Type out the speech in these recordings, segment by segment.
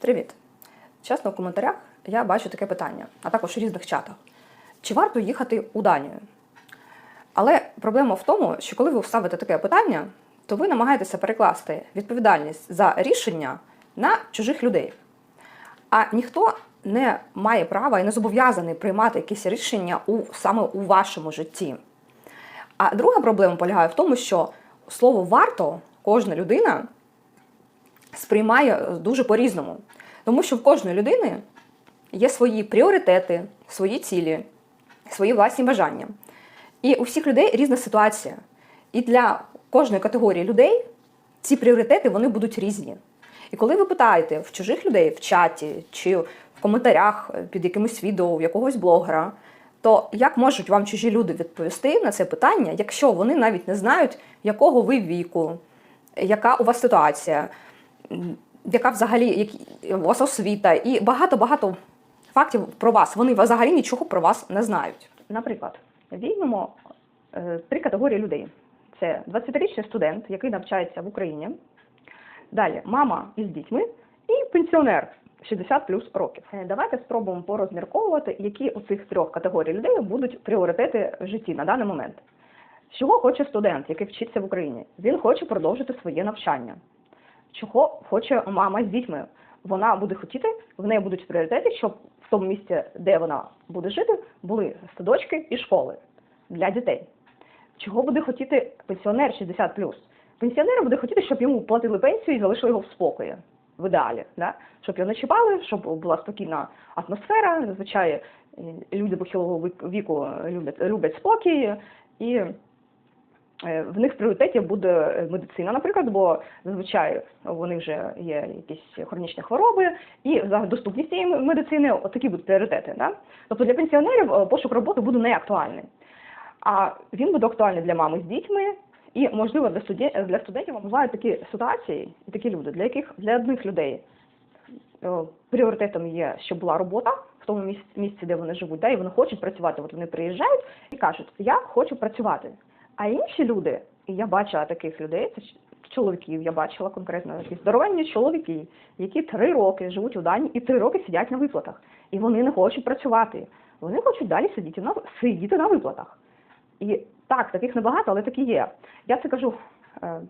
Привіт! Чесно, в коментарях я бачу таке питання, а також в різних чатах. Чи варто їхати у Данію? Але проблема в тому, що коли ви ставите таке питання, то ви намагаєтеся перекласти відповідальність за рішення на чужих людей. А ніхто не має права і не зобов'язаний приймати якісь рішення у, саме у вашому житті. А друга проблема полягає в тому, що слово варто кожна людина сприймає дуже по-різному. Тому що в кожної людини є свої пріоритети, свої цілі, свої власні бажання. І у всіх людей різна ситуація. І для кожної категорії людей ці пріоритети вони будуть різні. І коли ви питаєте в чужих людей в чаті чи в коментарях під якимось відео у якогось блогера, то як можуть вам чужі люди відповісти на це питання, якщо вони навіть не знають, якого ви віку, яка у вас ситуація, яка взагалі які- у вас освіта, і багато-багато фактів про вас. Вони взагалі нічого про вас не знають. Наприклад, візьмемо е, три категорії людей: це 20-річний студент, який навчається в Україні. Далі мама із дітьми і пенсіонер 60 плюс років. Е, Давайте спробуємо порозмірковувати, які у цих трьох категорій людей будуть пріоритети в житті на даний момент. Чого хоче студент, який вчиться в Україні? Він хоче продовжити своє навчання. Чого хоче мама з дітьми? Вона буде хотіти, в неї будуть пріоритети, щоб в тому місці, де вона буде жити, були садочки і школи для дітей. Чого буде хотіти пенсіонер 60+. Пенсіонер буде хотіти, щоб йому платили пенсію і залишили його в спокої, в ідеалі. Да? Щоб його не чіпали, щоб була спокійна атмосфера. Зазвичай е, люди похилого віку люблять, люблять спокій, і в них в пріоритеті буде медицина, наприклад, бо зазвичай вони вже є якісь хронічні хвороби, і за доступність цієї медицини такі будуть пріоритети. Да? Тобто для пенсіонерів е, пошук роботи буде неактуальний. А він буде актуальний для мами з дітьми, і можливо для студентів для студентів бувають такі ситуації і такі люди, для яких для одних людей е, пріоритетом є, щоб була робота в тому місці, місці, де вони живуть, да, і вони хочуть працювати. От вони приїжджають і кажуть, я хочу працювати. А інші люди, і я бачила таких людей, це чоловіків, я бачила конкретно такі здоровенні чоловіки, які три роки живуть у Данії і три роки сидять на виплатах. І вони не хочуть працювати. Вони хочуть далі сидіти на сидіти на виплатах. І так, таких небагато, але такі є. Я це кажу е,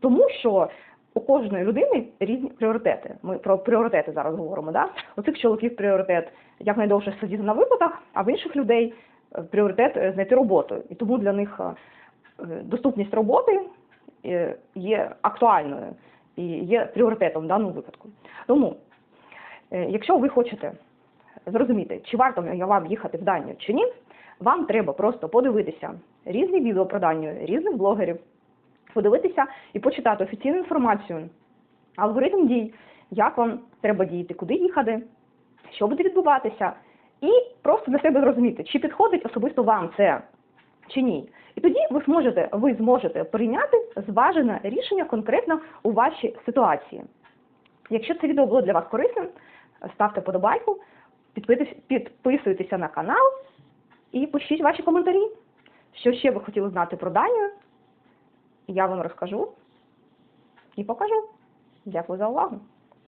тому, що у кожної людини різні пріоритети. Ми про пріоритети зараз говоримо. Да? У цих чоловіків пріоритет якнайдовше сидіти на виплатах, а в інших людей пріоритет е, знайти роботу. І тому для них е, доступність роботи е, є актуальною і є пріоритетом в даному випадку. Тому, якщо ви хочете зрозуміти, чи варто вам їхати в Данію чи ні, вам треба просто подивитися різні відео про Данію, різних блогерів, подивитися і почитати офіційну інформацію, алгоритм дій, як вам треба діяти, куди їхати, що буде відбуватися, і просто для себе зрозуміти, чи підходить особисто вам це чи ні. І тоді ви зможете, ви зможете прийняти зважене рішення конкретно у вашій ситуації. Якщо це відео було для вас корисним, ставте подобайку, підписуйтеся на канал і пишіть ваші коментарі. Що ще ви хотіли знати про Данію, я вам розкажу і покажу. Дякую за увагу.